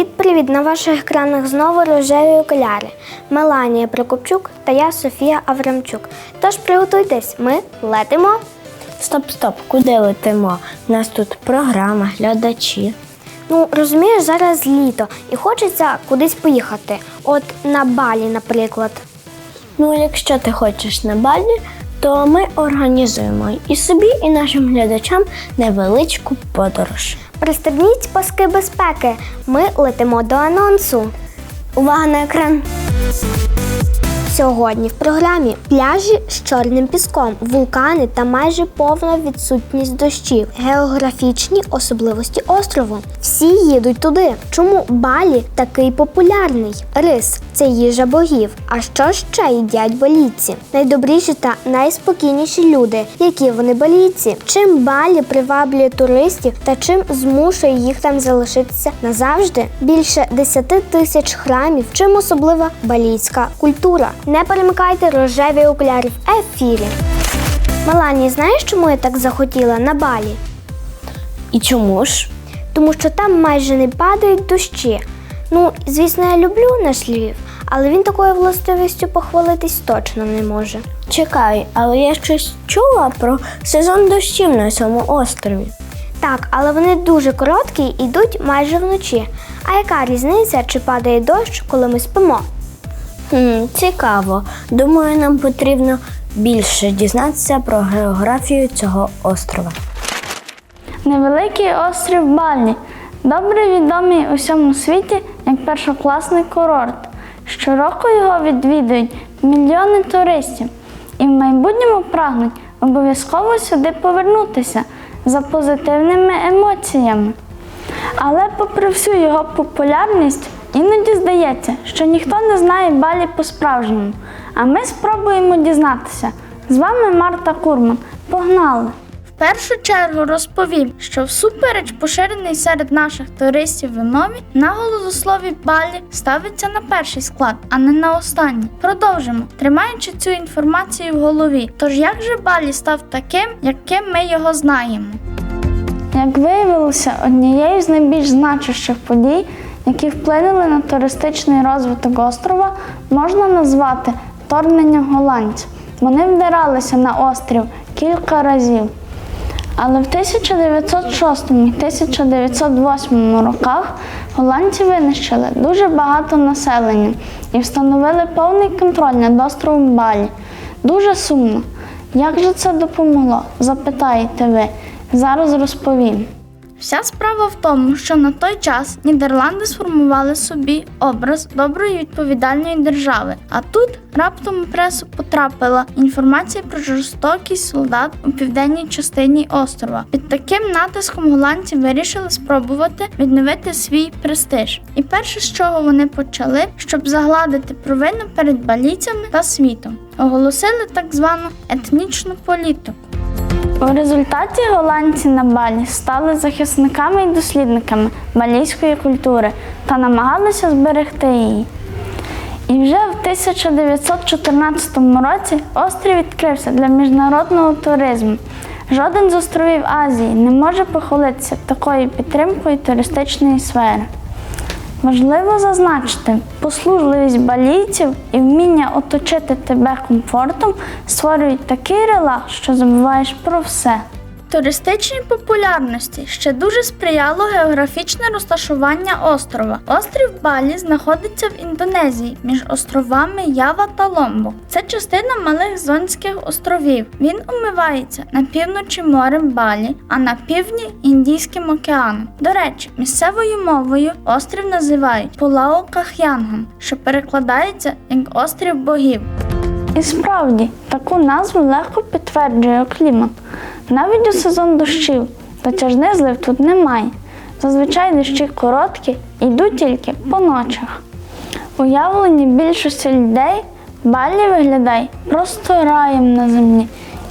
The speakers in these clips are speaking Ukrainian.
Привіт-привіт! На ваших екранах знову рожеві окуляри. Меланія Прокопчук та я Софія Аврамчук. Тож приготуйтесь, ми летимо. Стоп, стоп, куди летимо? У нас тут програма, глядачі. Ну, розумієш, зараз літо і хочеться кудись поїхати. От на Балі, наприклад. Ну, якщо ти хочеш на балі, то ми організуємо і собі, і нашим глядачам невеличку подорож. Пристебніть паски безпеки. Ми летимо до анонсу. Увага на екран. Сьогодні в програмі пляжі з чорним піском, вулкани та майже повна відсутність дощів, географічні особливості острову. Всі їдуть туди. Чому Балі такий популярний? Рис це їжа богів. А що ще їдять балійці? Найдобріші та найспокійніші люди. Які вони балійці? Чим Балі приваблює туристів та чим змушує їх там залишитися назавжди? Більше 10 тисяч храмів, чим особлива балійська культура. Не перемикайте рожеві окуляри в ефірі. Мелані, знаєш, чому я так захотіла на Балі? І чому ж? Тому що там майже не падають дощі. Ну, звісно, я люблю наш Львів, але він такою властивістю похвалитись точно не може. Чекай, але я щось чула про сезон дощів на цьому острові. Так, але вони дуже короткі і йдуть майже вночі. А яка різниця, чи падає дощ, коли ми спимо? Хм, цікаво. Думаю, нам потрібно більше дізнатися про географію цього острова. Невеликий острів Балі, добре відомий у всьому світі як першокласний курорт. Щороку його відвідують мільйони туристів і в майбутньому прагнуть обов'язково сюди повернутися за позитивними емоціями. Але попри всю його популярність, іноді здається, що ніхто не знає Балі по-справжньому. А ми спробуємо дізнатися. З вами Марта Курман. Погнали! В першу чергу розповім, що всупереч поширений серед наших туристів вимові, наголос у слові Балі ставиться на перший склад, а не на останній. Продовжимо, тримаючи цю інформацію в голові. Тож як же Балі став таким, яким ми його знаємо? Як виявилося, однією з найбільш значущих подій, які вплинули на туристичний розвиток острова, можна назвати вторгнення голландців. Вони вдиралися на острів кілька разів. Але в 1906-1908 роках голландці винищили дуже багато населення і встановили повний контроль над островом Балі. Дуже сумно. Як же це допомогло? Запитаєте ви. Зараз розповім. Вся справа в тому, що на той час Нідерланди сформували собі образ доброї відповідальної держави. А тут раптом у пресу потрапила інформація про жорстокість солдат у південній частині острова. Під таким натиском голландці вирішили спробувати відновити свій престиж. І перше, з чого вони почали, щоб загладити провину перед балійцями та світом, оголосили так звану етнічну політику. У результаті голландці на Балі стали захисниками і дослідниками балійської культури та намагалися зберегти її. І вже в 1914 році острів відкрився для міжнародного туризму. Жоден з островів Азії не може похвалитися такою підтримкою туристичної сфери. Важливо зазначити, послужливість балійців і вміння оточити тебе комфортом створюють такий релакс, що забуваєш про все. Туристичній популярності ще дуже сприяло географічне розташування острова. Острів Балі знаходиться в Індонезії між островами Ява та Ломбо. Це частина малих зонських островів. Він умивається на півночі морем Балі, а на півдні Індійським океаном. До речі, місцевою мовою острів називають Пулао Ках'янгом, що перекладається як острів богів. І справді, таку назву легко підтверджує клімат. Навіть у сезон дощів затяжних злив тут немає. Зазвичай дощі короткі йдуть тільки по ночах. Уявлені більшості людей Балі виглядає просто раєм на землі.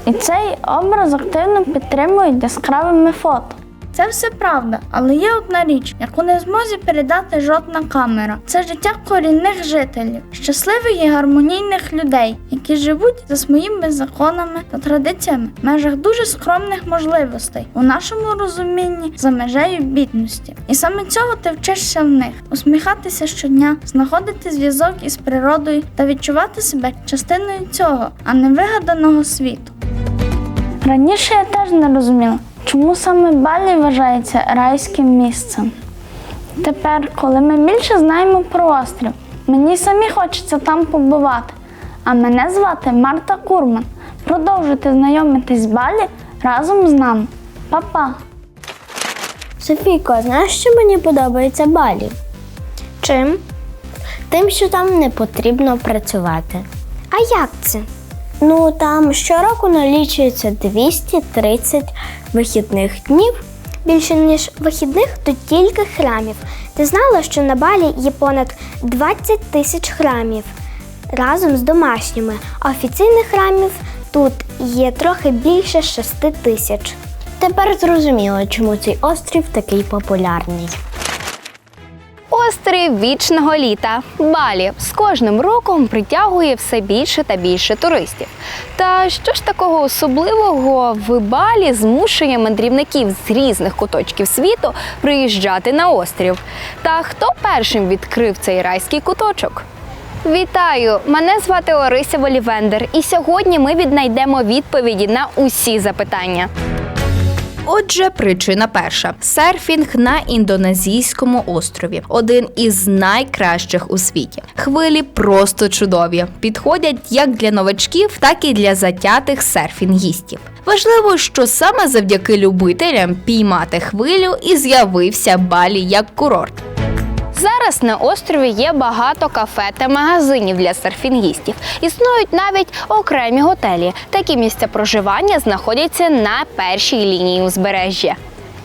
І цей образ активно підтримують яскравими фото. Це все правда, але є одна річ, яку не зможе передати жодна камера. Це життя корінних жителів, щасливих і гармонійних людей, які живуть за своїми законами та традиціями в межах дуже скромних можливостей у нашому розумінні за межею бідності. І саме цього ти вчишся в них усміхатися щодня, знаходити зв'язок із природою та відчувати себе частиною цього, а не вигаданого світу. Раніше я теж не розуміла, чому саме Балі вважається райським місцем. Тепер, коли ми більше знаємо про острів, мені самі хочеться там побувати. А мене звати Марта Курман. Продовжуйте знайомитись з Балі разом з нами. Па-па! Софійко, знаєш, що мені подобається Балі? Чим? Тим, що там не потрібно працювати. А як це? Ну там щороку налічується 230 вихідних днів. Більше ніж вихідних, то тільки храмів. Ти знала, що на Балі є понад 20 тисяч храмів разом з домашніми, а офіційних храмів тут є трохи більше 6 тисяч. Тепер зрозуміло, чому цей острів такий популярний. Острів вічного літа Балі з кожним роком притягує все більше та більше туристів. Та що ж такого особливого в Балі змушує мандрівників з різних куточків світу приїжджати на острів? Та хто першим відкрив цей райський куточок? Вітаю! Мене звати Орися Волівендер, і сьогодні ми віднайдемо відповіді на усі запитання. Отже, причина перша: серфінг на індонезійському острові один із найкращих у світі. Хвилі просто чудові, підходять як для новачків, так і для затятих серфінгістів. Важливо, що саме завдяки любителям піймати хвилю і з'явився Балі як курорт. Зараз на острові є багато кафе та магазинів для серфінгістів. Існують навіть окремі готелі. Такі місця проживання знаходяться на першій лінії узбережжя.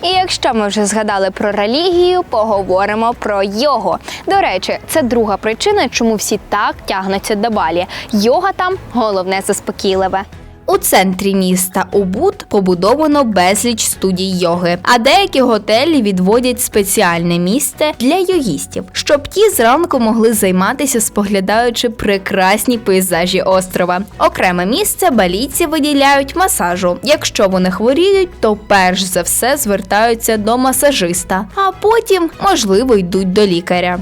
І якщо ми вже згадали про релігію, поговоримо про його. До речі, це друга причина, чому всі так тягнуться до Балі. Йога там головне заспокійливе. У центрі міста Убуд побудовано безліч студій йоги, а деякі готелі відводять спеціальне місце для йогістів, щоб ті зранку могли займатися, споглядаючи прекрасні пейзажі острова. Окреме місце балійці виділяють масажу. Якщо вони хворіють, то перш за все звертаються до масажиста, а потім, можливо, йдуть до лікаря.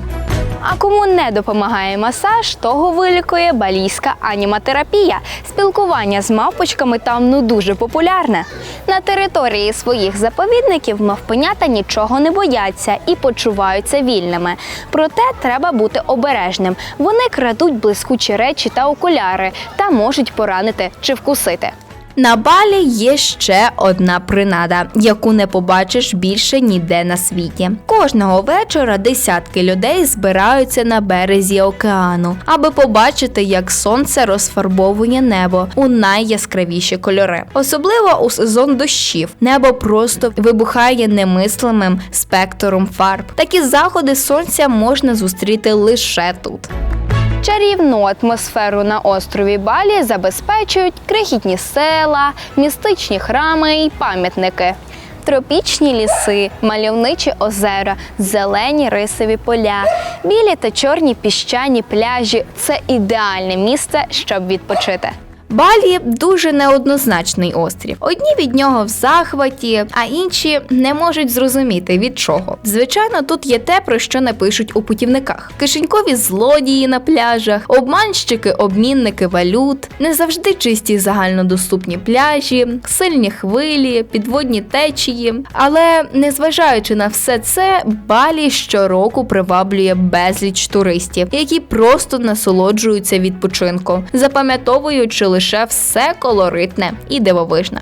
А кому не допомагає масаж, того вилікує балійська аніматерапія. Спілкування з мавпочками там ну дуже популярне. На території своїх заповідників мавпенята нічого не бояться і почуваються вільними. Проте треба бути обережним. Вони крадуть блискучі речі та окуляри та можуть поранити чи вкусити. На Балі є ще одна принада, яку не побачиш більше ніде на світі. Кожного вечора десятки людей збираються на березі океану, аби побачити, як сонце розфарбовує небо у найяскравіші кольори. Особливо у сезон дощів небо просто вибухає немислимим спектром фарб. Такі заходи сонця можна зустріти лише тут. Чарівну атмосферу на острові Балі забезпечують крихітні села, містичні храми і пам'ятники. Тропічні ліси, мальовничі озера, зелені рисові поля, білі та чорні піщані пляжі це ідеальне місце, щоб відпочити. Балі дуже неоднозначний острів. Одні від нього в захваті, а інші не можуть зрозуміти від чого. Звичайно, тут є те, про що не пишуть у путівниках: кишенькові злодії на пляжах, обманщики, обмінники валют, не завжди чисті загальнодоступні пляжі, сильні хвилі, підводні течії. Але незважаючи на все це, Балі щороку приваблює безліч туристів, які просто насолоджуються відпочинком, запам'ятовуючи лише все колоритне і дивовижне.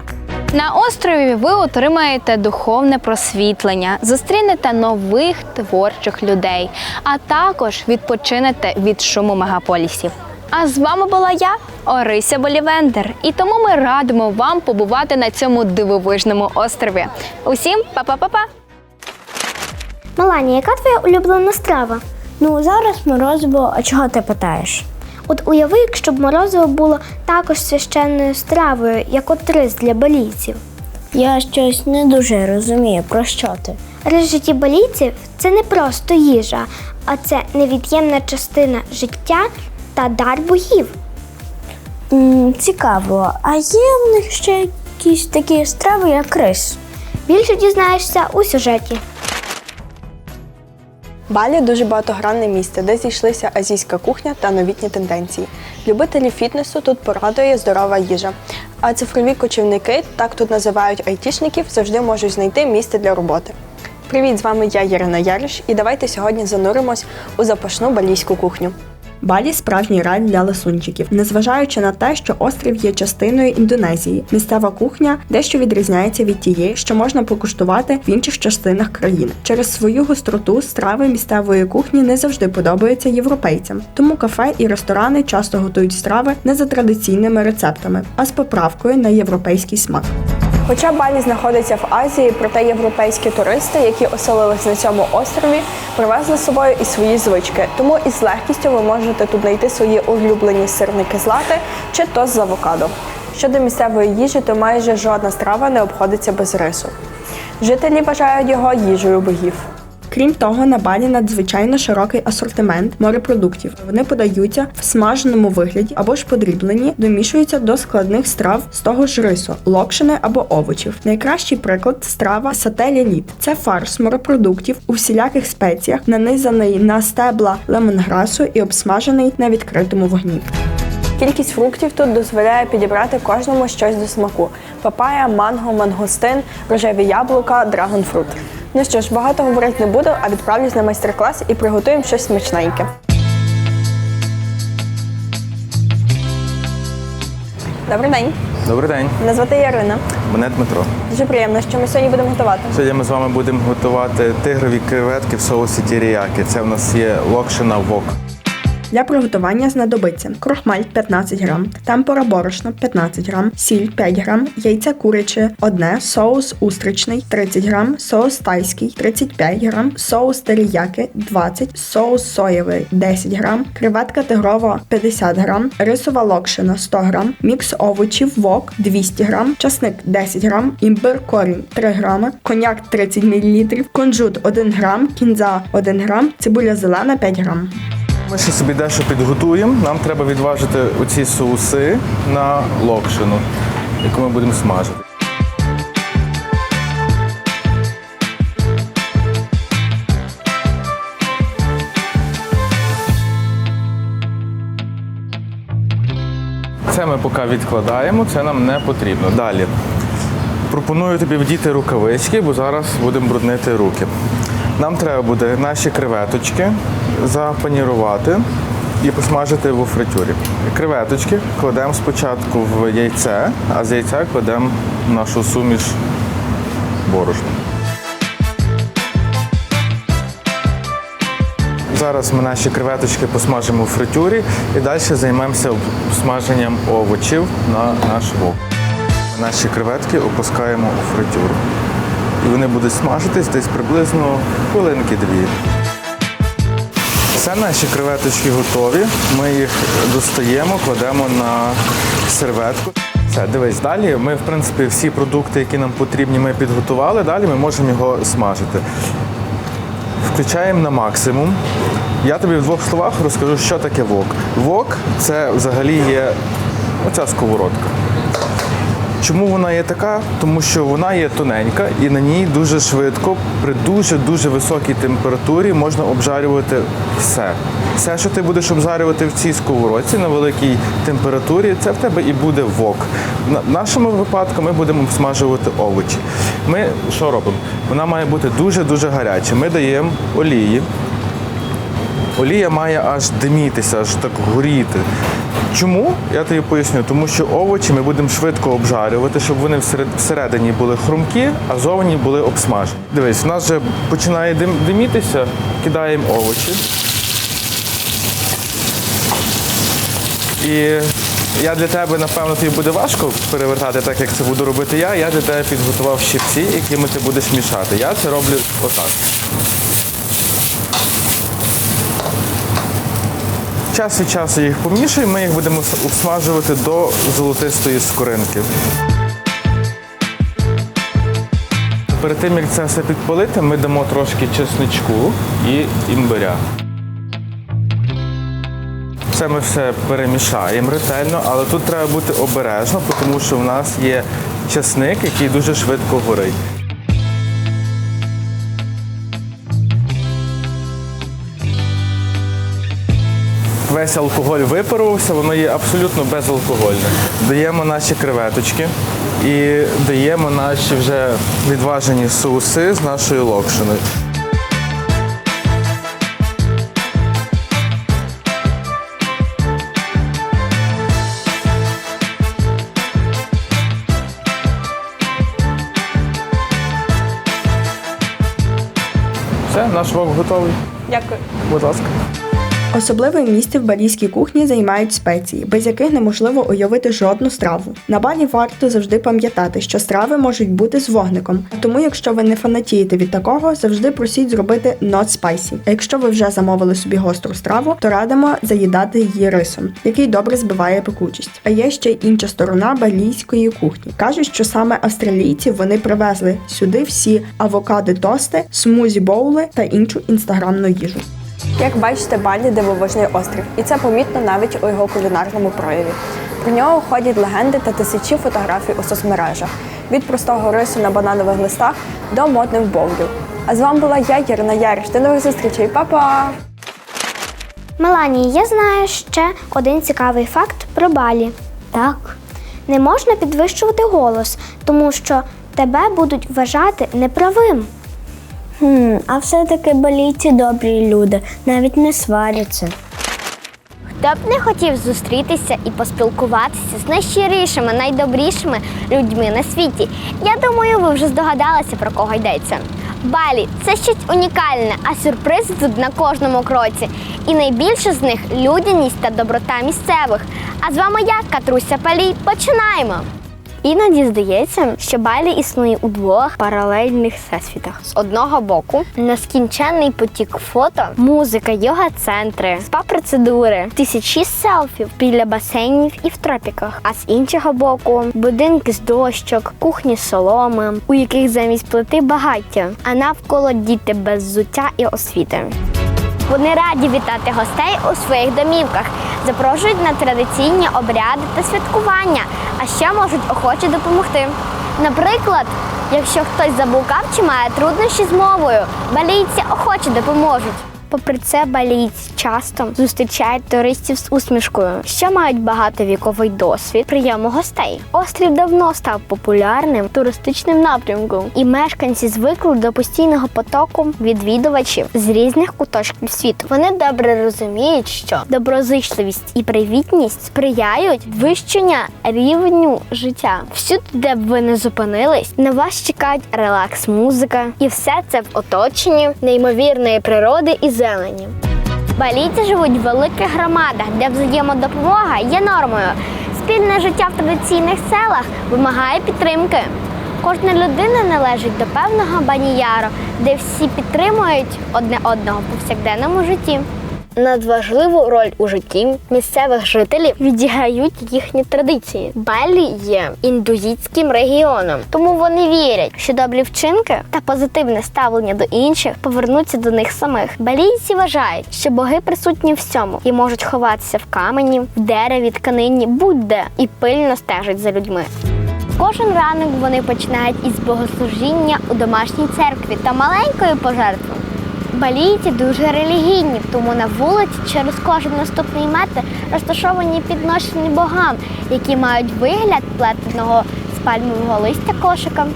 На острові ви отримаєте духовне просвітлення, зустрінете нових творчих людей, а також відпочинете від шуму мегаполісів. А з вами була я, Орися Болівендер, і тому ми радимо вам побувати на цьому дивовижному острові. Усім па-па-па-па! Малані, яка твоя улюблена страва? Ну зараз морозиво, а чого ти питаєш? От уяви, якщо б морозиво було також священною стравою, як от рис для балійців. Я щось не дуже розумію, про що ти. Рис житті балійців це не просто їжа, а це невід'ємна частина життя та дар богів. М, цікаво, а є в них ще якісь такі страви, як рис? Більше дізнаєшся у сюжеті. Балі дуже багатогранне місце, де зійшлися азійська кухня та новітні тенденції. Любителі фітнесу тут порадує здорова їжа. А цифрові кочівники, так тут називають айтішників, завжди можуть знайти місце для роботи. Привіт, з вами я Ярина Яриш, і давайте сьогодні зануримось у запашну балійську кухню. Балі справжній рай для ласунчиків, незважаючи на те, що острів є частиною Індонезії. Місцева кухня дещо відрізняється від тієї, що можна покуштувати в інших частинах країни. Через свою гостроту страви місцевої кухні не завжди подобаються європейцям. Тому кафе і ресторани часто готують страви не за традиційними рецептами, а з поправкою на європейський смак. Хоча Балі знаходиться в Азії, проте європейські туристи, які оселились на цьому острові, привезли з собою і свої звички. Тому із легкістю ви можете тут знайти свої улюблені сирники з лати чи тост з авокадо. Щодо місцевої їжі, то майже жодна страва не обходиться без рису. Жителі вважають його їжею богів. Крім того, на балі надзвичайно широкий асортимент морепродуктів. Вони подаються в смаженому вигляді або ж подріблені, домішуються до складних страв з того ж рису, локшини або овочів. Найкращий приклад страва сателі літ. Це фарш морепродуктів у всіляких спеціях, нанизаний на стебла лемонграсу і обсмажений на відкритому вогні. Кількість фруктів тут дозволяє підібрати кожному щось до смаку: папая, манго, мангостин, рожеві яблука, драгонфрут. Ну що ж, багато говорити не буду, а відправлюсь на майстер-клас і приготуємо щось смачненьке. Добрий день, Добрий день, мене звати Ярина. мене Дмитро. Дуже приємно, що ми сьогодні будемо готувати. Сьогодні ми з вами будемо готувати тигрові креветки в соусі тіріяки. Це в нас є локшина вок. Для приготування знадобиться крохмаль 15 грам, темпора борошно 15 грам, сіль 5 грам, яйце куряче 1, соус устричний 30 грам, соус тайський 35 грам, соус теріяки 20, соус соєвий 10 грам, креветка тигрова 50 грам, рисова локшина 100 грам, мікс овочів вок 200 грам, часник 10 грам, імбир корінь 3 грами, коньяк 30 мл, кунжут 1 грам, кінза 1 грам, цибуля зелена 5 грам. Ми ще собі дещо підготуємо. Нам треба відважити оці соуси на локшину, яку ми будемо смажити. Це ми поки відкладаємо, це нам не потрібно. Далі. Пропоную тобі вдіти рукавички, бо зараз будемо бруднити руки. Нам треба буде наші креветочки запанірувати і посмажити в фритюрі. Креветочки кладемо спочатку в яйце, а з яйця кладемо нашу суміш борошна. Зараз ми наші креветочки посмажимо в фритюрі і далі займемося смаженням овочів на наш вок. Наші креветки опускаємо у фритюру. Вони будуть смажитись десь приблизно хвилинки дві. Все, наші креветочки готові. Ми їх достаємо, кладемо на серветку. Все, дивись, далі ми, в принципі, всі продукти, які нам потрібні, ми підготували. Далі ми можемо його смажити. Включаємо на максимум. Я тобі в двох словах розкажу, що таке вок. Вок це взагалі є оця сковородка. Чому вона є така? Тому що вона є тоненька і на ній дуже швидко, при дуже-дуже високій температурі можна обжарювати все. Все, що ти будеш обжарювати в цій сковородці на великій температурі, це в тебе і буде вок. В нашому випадку ми будемо смажувати овочі. Ми що робимо? Вона має бути дуже-дуже гаряча. Ми даємо олії. Олія має аж димітися, аж так горіти. Чому? Я тобі поясню, тому що овочі ми будемо швидко обжарювати, щоб вони всередині були хрумкі, а зовні були обсмажені. Дивись, у нас вже починає дим, димітися, кидаємо овочі. І я для тебе, напевно, тобі буде важко перевертати так, як це буду робити я. Я для тебе підготував щипці, якими ти будеш мішати. Я це роблю отак. Час від часу їх помішуємо, ми їх будемо обсмажувати до золотистої скоринки. Перед тим як це все підпалити, ми дамо трошки чесничку і імбиря. Це ми все перемішаємо ретельно, але тут треба бути обережно, тому що в нас є чесник, який дуже швидко горить. Весь алкоголь випарувався, воно є абсолютно безалкогольне. Даємо наші креветочки і даємо наші вже відважені соуси з нашою локшиною. Все, наш вок готовий. Дякую. Будь ласка. Особливе місце в балійській кухні займають спеції, без яких неможливо уявити жодну страву. На балі варто завжди пам'ятати, що страви можуть бути з вогником. Тому, якщо ви не фанатієте від такого, завжди просіть зробити not spicy. А якщо ви вже замовили собі гостру страву, то радимо заїдати її рисом, який добре збиває пекучість. А є ще й інша сторона балійської кухні. кажуть, що саме австралійці вони привезли сюди всі авокади тости, смузі боули та іншу інстаграмну їжу. Як бачите, Балі дивовижний острів, і це помітно навіть у його кулінарному прояві. Про нього ходять легенди та тисячі фотографій у соцмережах від простого рису на бананових листах до модних боулів. А з вами була я, Ірина Яриш. До нових зустрічей, Па-па! Меланії, я знаю ще один цікавий факт про Балі. Так. Не можна підвищувати голос, тому що тебе будуть вважати неправим. Хм, а все-таки балійці добрі люди, навіть не сваряться. Хто б не хотів зустрітися і поспілкуватися з найщирішими, найдобрішими людьми на світі. Я думаю, ви вже здогадалися, про кого йдеться. Балі це щось унікальне, а сюрпризи тут на кожному кроці. І найбільше з них людяність та доброта місцевих. А з вами я, Катруся Палій. Починаємо! Іноді здається, що Балі існує у двох паралельних всесвітах. З одного боку нескінченний потік фото, музика, йога-центри, спа-процедури, тисячі селфів біля басейнів і в тропіках. А з іншого боку будинки з дощок, кухні з соломи, у яких замість плити багаття, а навколо діти без взуття і освіти. Вони раді вітати гостей у своїх домівках, запрошують на традиційні обряди та святкування, а ще можуть охоче допомогти. Наприклад, якщо хтось заблукав чи має труднощі з мовою, балійці охоче допоможуть. Попри це, балійці часто зустрічають туристів з усмішкою, що мають багатовіковий досвід прийому гостей. Острів давно став популярним туристичним напрямком, і мешканці звикли до постійного потоку відвідувачів з різних куточків світу. Вони добре розуміють, що доброзичливість і привітність сприяють вищення рівню життя. Всюди, де б ви не зупинились, на вас чекають релакс, музика, і все це в оточенні неймовірної природи і зелені. Балійці живуть в великих громадах, де взаємодопомога є нормою. Спільне життя в традиційних селах вимагає підтримки. Кожна людина належить до певного баніяру, де всі підтримують одне одного в повсякденному житті. Надважливу роль у житті місцевих жителів відіграють їхні традиції. Балі є індуїцьким регіоном, тому вони вірять, що добрі вчинки та позитивне ставлення до інших повернуться до них самих. Балійці вважають, що боги присутні всьому і можуть ховатися в камені, в дереві, тканині, будь-де і пильно стежать за людьми. Кожен ранок вони починають із богослужіння у домашній церкві та маленької пожертви. Балійці дуже релігійні, тому на вулиці через кожен наступний метр розташовані підношені богам, які мають вигляд плетеного з пальмового листя кошика.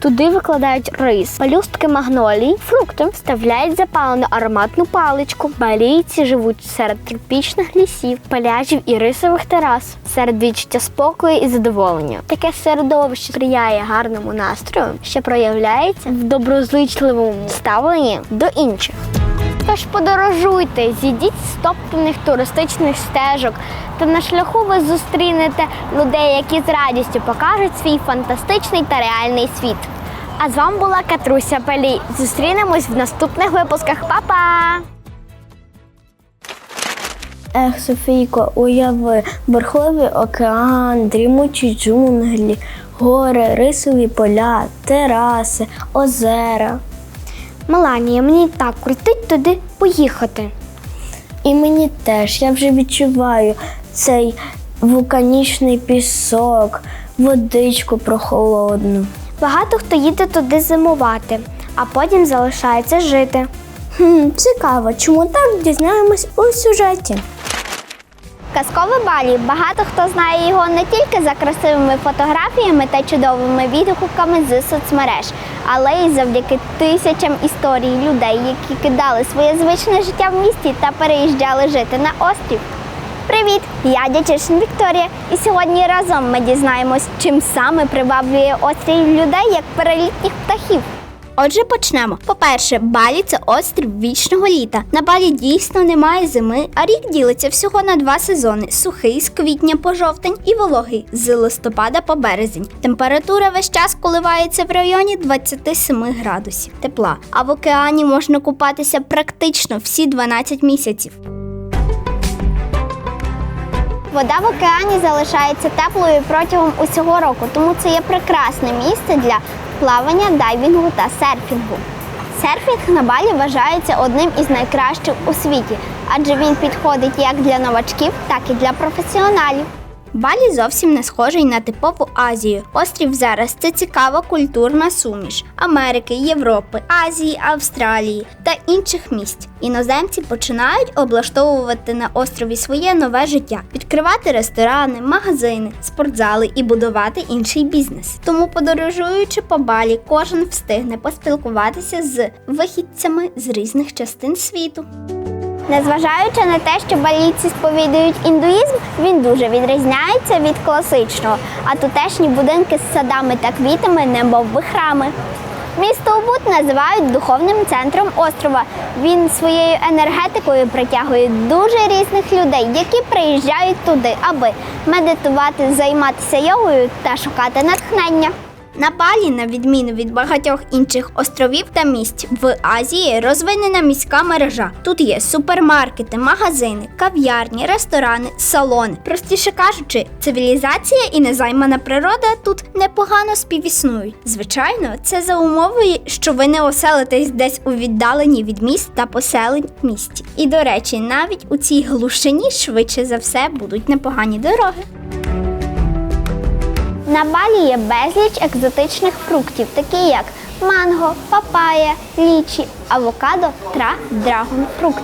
Туди викладають рис, палюстки магнолій, фрукти, вставляють запалену ароматну паличку. Балійці живуть серед тропічних лісів, пляжів і рисових терас, серед відчуття спокою і задоволення. Таке середовище сприяє гарному настрою, що проявляється в доброзичливому ставленні до інших. Тож подорожуйте, зійдіть з топтаних туристичних стежок, та на шляху ви зустрінете людей, які з радістю покажуть свій фантастичний та реальний світ. А з вами була Катруся Палій. Зустрінемось в наступних випусках. Па-па! Ех, Софійко, уяви, бурхливий океан, дрімучі джунглі, Гори, рисові поля, тераси, озера. Меланія, мені так крутить туди поїхати. І мені теж я вже відчуваю цей вулканічний пісок, водичку прохолодну. Багато хто їде туди зимувати, а потім залишається жити. Хм, цікаво, чому так дізнаємось у сюжеті. Казкове Балі багато хто знає його не тільки за красивими фотографіями та чудовими відгуками з соцмереж, але й завдяки тисячам історій людей, які кидали своє звичне життя в місті та переїжджали жити на острів. Привіт! Я Дячишин Вікторія, і сьогодні разом ми дізнаємось, чим саме приваблює острів людей як перелітніх птахів. Отже, почнемо. По-перше, Балі це острів вічного літа. На Балі дійсно немає зими, а рік ділиться всього на два сезони: сухий з квітня по жовтень і вологий з листопада по березень. Температура весь час коливається в районі 27 градусів тепла. А в океані можна купатися практично всі 12 місяців. Вода в океані залишається теплою протягом усього року, тому це є прекрасне місце для плавання, дайвінгу та серфінгу. Серфінг на Балі вважається одним із найкращих у світі, адже він підходить як для новачків, так і для професіоналів. Балі зовсім не схожий на типову Азію. Острів зараз це цікава культурна суміш Америки, Європи, Азії, Австралії та інших місць. Іноземці починають облаштовувати на острові своє нове життя, відкривати ресторани, магазини, спортзали і будувати інший бізнес. Тому, подорожуючи по Балі, кожен встигне поспілкуватися з вихідцями з різних частин світу. Незважаючи на те, що балійці сповідують індуїзм, він дуже відрізняється від класичного, а тутешні будинки з садами та квітами не би храми. Місто Убуд називають духовним центром острова. Він своєю енергетикою притягує дуже різних людей, які приїжджають туди, аби медитувати, займатися йогою та шукати натхнення. На Балі, на відміну від багатьох інших островів та місць в Азії, розвинена міська мережа. Тут є супермаркети, магазини, кав'ярні, ресторани, салони. Простіше кажучи, цивілізація і незаймана природа тут непогано співіснують. Звичайно, це за умови, що ви не оселитесь десь у віддаленні від міст та поселень місті. І до речі, навіть у цій глушині швидше за все будуть непогані дороги. На Балі є безліч екзотичних фруктів, такі як манго, папая, лічі, авокадо та драгонфрукт.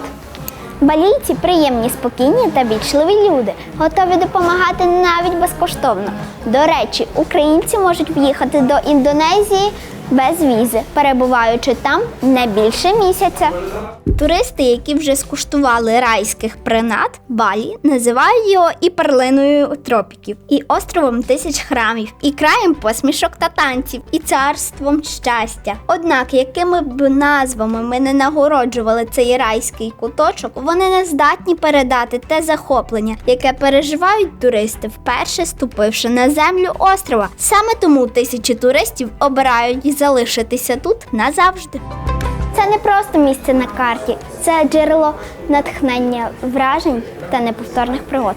Балійці приємні, спокійні та вічливі люди, готові допомагати навіть безкоштовно. До речі, українці можуть в'їхати до Індонезії без візи, перебуваючи там не більше місяця. Туристи, які вже скуштували райських принад Балі, називають його і перлиною тропіків, і островом тисяч храмів, і краєм посмішок та танців, і царством щастя. Однак, якими б назвами ми не нагороджували цей райський куточок, вони не здатні передати те захоплення, яке переживають туристи, вперше ступивши на землю острова. Саме тому тисячі туристів обирають залишитися тут назавжди. Це не просто місце на карті, це джерело натхнення вражень та неповторних пригод.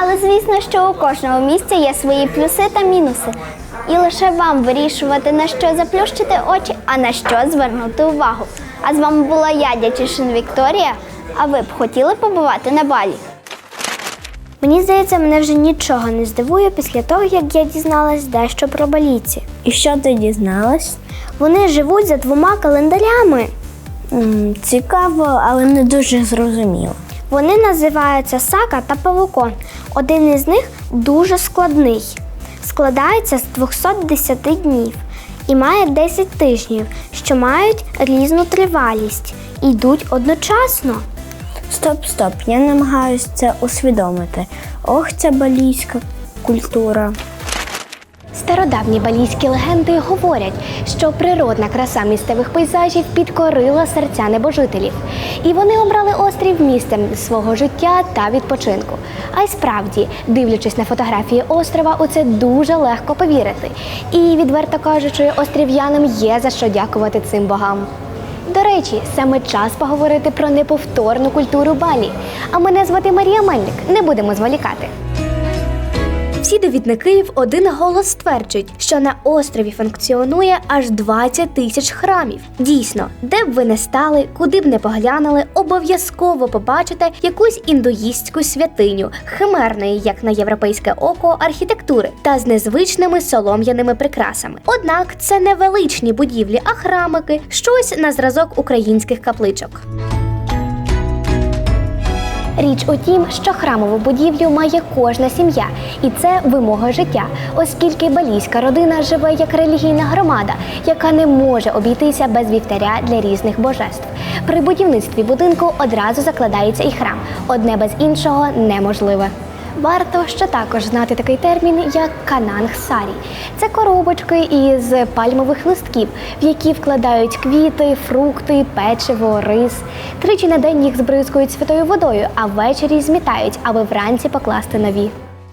Але звісно, що у кожного місця є свої плюси та мінуси. І лише вам вирішувати, на що заплющити очі, а на що звернути увагу. А з вами була я, Дячишин Вікторія. А ви б хотіли побувати на балі? Мені здається, мене вже нічого не здивує після того, як я дізналась дещо про балійці. І що ти дізналась? Вони живуть за двома календарями. М, цікаво, але не дуже зрозуміло. Вони називаються Сака та Павукон. Один із них дуже складний. Складається з 210 днів і має 10 тижнів, що мають різну тривалість і йдуть одночасно. Стоп, стоп, я намагаюся це усвідомити. Ох, ця балійська культура. Стародавні балійські легенди говорять, що природна краса місцевих пейзажів підкорила серця небожителів, і вони обрали острів місцем свого життя та відпочинку. А й справді, дивлячись на фотографії острова, у це дуже легко повірити. І відверто кажучи, острів'янам є за що дякувати цим богам. До речі, саме час поговорити про неповторну культуру Балі. А мене звати Марія Мельник. Не будемо зволікати. Усі довідники в один голос стверджують, що на острові функціонує аж 20 тисяч храмів. Дійсно, де б ви не стали, куди б не поглянули, обов'язково побачите якусь індуїстську святиню, химерної, як на європейське око, архітектури та з незвичними солом'яними прикрасами. Однак це не величні будівлі, а храмики, щось на зразок українських капличок. Річ у тім, що храмову будівлю має кожна сім'я, і це вимога життя, оскільки балійська родина живе як релігійна громада, яка не може обійтися без вівтаря для різних божеств. При будівництві будинку одразу закладається і храм. Одне без іншого неможливе. Варто ще також знати такий термін, як кананг сарі. Це коробочки із пальмових листків, в які вкладають квіти, фрукти, печиво, рис. Тричі на день їх збризкують святою водою, а ввечері змітають, аби вранці покласти нові.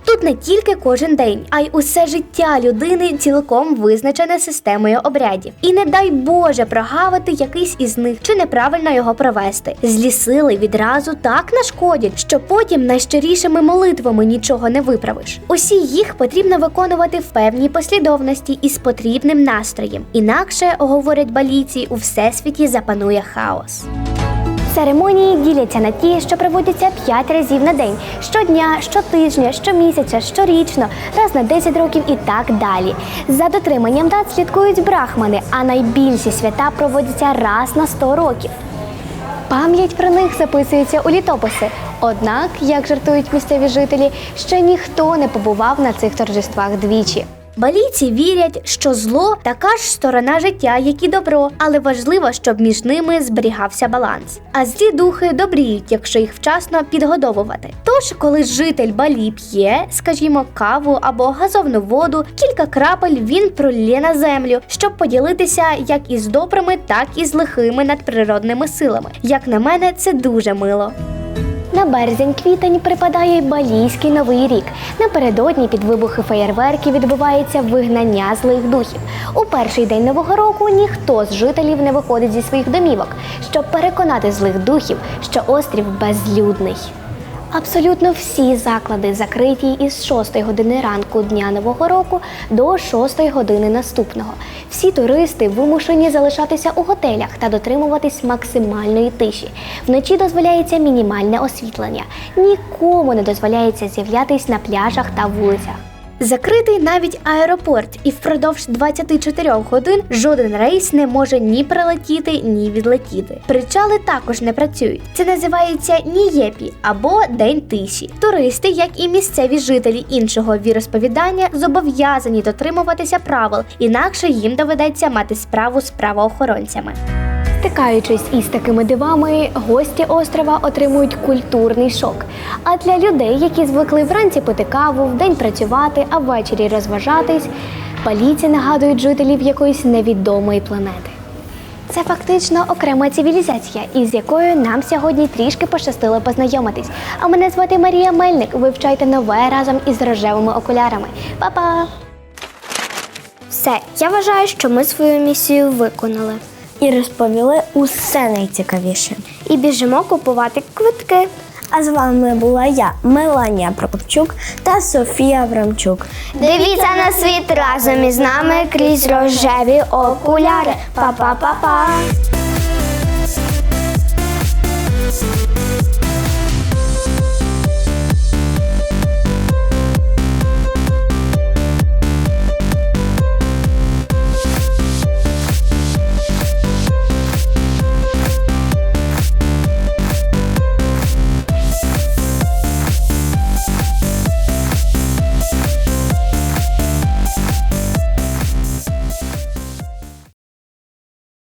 Тут не тільки кожен день, а й усе життя людини цілком визначене системою обрядів. І не дай Боже прогавити якийсь із них чи неправильно його провести. Злі сили відразу так нашкодять, що потім найщирішими молитвами нічого не виправиш. Усі їх потрібно виконувати в певній послідовності і з потрібним настроєм. Інакше, говорять балійці, у всесвіті запанує хаос. Церемонії діляться на ті, що проводяться 5 разів на день, щодня, щотижня, щомісяця, щорічно, раз на 10 років і так далі. За дотриманням дат слідкують брахмани, а найбільші свята проводяться раз на 100 років. Пам'ять про них записується у літописи. Однак, як жартують місцеві жителі, ще ніхто не побував на цих торжествах двічі. Балійці вірять, що зло така ж сторона життя, як і добро, але важливо, щоб між ними зберігався баланс. А злі духи добріють, якщо їх вчасно підгодовувати. Тож, коли житель Балі п'є, скажімо, каву або газовну воду, кілька крапель він пролє на землю, щоб поділитися як із добрими, так і з лихими надприродними силами. Як на мене, це дуже мило. На березень-квітень припадає Балійський новий рік. Напередодні під вибухи феєрверків відбувається вигнання злих духів. У перший день нового року ніхто з жителів не виходить зі своїх домівок, щоб переконати злих духів, що острів безлюдний. Абсолютно всі заклади закриті із 6 години ранку дня нового року до 6 години наступного. Всі туристи вимушені залишатися у готелях та дотримуватись максимальної тиші. Вночі дозволяється мінімальне освітлення. Нікому не дозволяється з'являтись на пляжах та вулицях. Закритий навіть аеропорт, і впродовж 24 годин жоден рейс не може ні прилетіти, ні відлетіти. Причали також не працюють. Це називається нієпі або день тиші. Туристи, як і місцеві жителі іншого віросповідання, зобов'язані дотримуватися правил, інакше їм доведеться мати справу з правоохоронцями. Стикаючись із такими дивами, гості острова отримують культурний шок. А для людей, які звикли вранці пити каву, вдень працювати, а ввечері розважатись, палійці нагадують жителів якоїсь невідомої планети. Це фактично окрема цивілізація, із якою нам сьогодні трішки пощастило познайомитись. А мене звати Марія Мельник. Вивчайте нове разом із рожевими окулярами. Па-па! Все, я вважаю, що ми свою місію виконали і розповіли усе найцікавіше. І біжимо купувати квитки. А з вами була я, Меланія Прокопчук та Софія Врамчук. Дивіться на світ разом із нами крізь рожеві окуляри. Па-па-па-па!